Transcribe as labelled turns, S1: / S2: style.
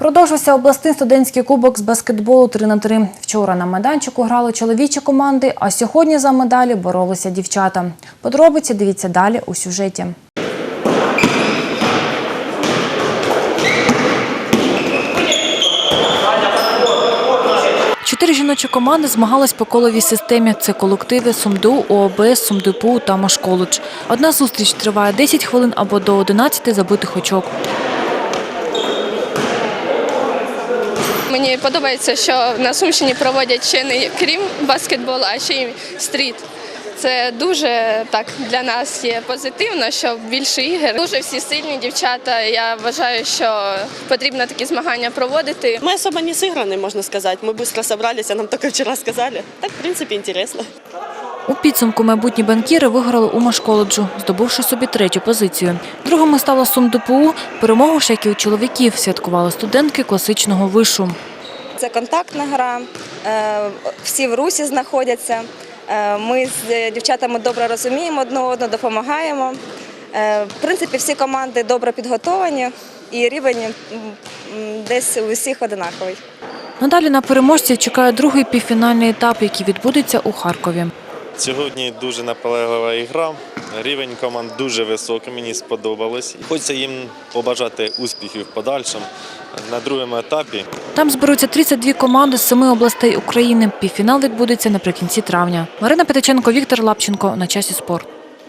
S1: Продовжився обласний студентський кубок з баскетболу 3 на 3 Вчора на майданчику грали чоловічі команди, а сьогодні за медалі боролися дівчата. Подробиці дивіться далі у сюжеті. Чотири жіночі команди змагались по коловій системі. Це колективи СумДУ, ООБ, СумДУПУ та Машколедж. Одна зустріч триває 10 хвилин або до 11 забитих очок.
S2: Мені подобається, що на Сумщині проводять ще не крім баскетболу, а ще й стріт. Це дуже так для нас є позитивно, що більше ігор. Дуже всі сильні дівчата. Я вважаю, що потрібно такі змагання проводити.
S3: Мы особо не сыграны, можно сказать. Мы быстро собрались, а нам только вчера сказали. Так, в принципе, интересно.
S1: У підсумку майбутні банкіри виграли у Машколеджу, здобувши собі третю позицію. Другими стала СумДПУ. Перемогу ж, як і у чоловіків, святкували студентки класичного вишу.
S4: Це контактна гра, е, всі в русі знаходяться. Е, Ми з дівчатами добре розуміємо одне одного, допомагаємо. Е, В принципі, всі команди добре підготовані і рівень десь у всіх одинаковий.
S1: Надалі на переможців чекає другий півфінальний етап, який відбудеться у Харкові.
S5: Сьогодні дуже наполеглива ігра. Рівень команд дуже високий, мені сподобалось. Хочеться їм побажати успіхів в подальшому на другому етапі.
S1: Там зберуться 32 команди з семи областей України. Півфінал відбудеться наприкінці травня. Марина Петиченко, Віктор Лапченко. На часі спорт.